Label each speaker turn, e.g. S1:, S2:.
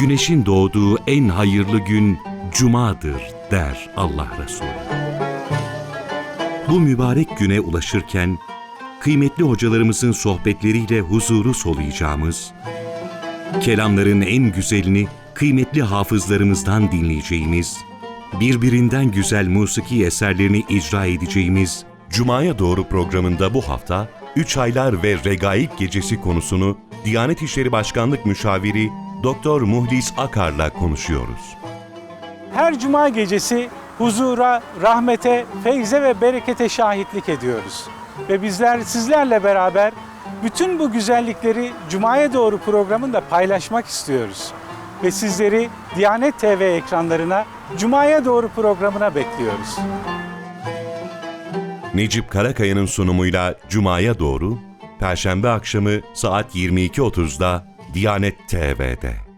S1: güneşin doğduğu en hayırlı gün Cuma'dır der Allah Resulü. Bu mübarek güne ulaşırken kıymetli hocalarımızın sohbetleriyle huzuru soluyacağımız, kelamların en güzelini kıymetli hafızlarımızdan dinleyeceğimiz, birbirinden güzel musiki eserlerini icra edeceğimiz
S2: Cuma'ya doğru programında bu hafta 3 aylar ve regaib gecesi konusunu Diyanet İşleri Başkanlık Müşaviri Doktor Muhlis Akar'la konuşuyoruz.
S3: Her cuma gecesi huzura, rahmete, feyze ve berekete şahitlik ediyoruz. Ve bizler sizlerle beraber bütün bu güzellikleri Cuma'ya doğru programında paylaşmak istiyoruz. Ve sizleri Diyanet TV ekranlarına Cuma'ya doğru programına bekliyoruz.
S2: Necip Karakaya'nın sunumuyla Cuma'ya doğru Perşembe akşamı saat 22.30'da Diyanet TV'de.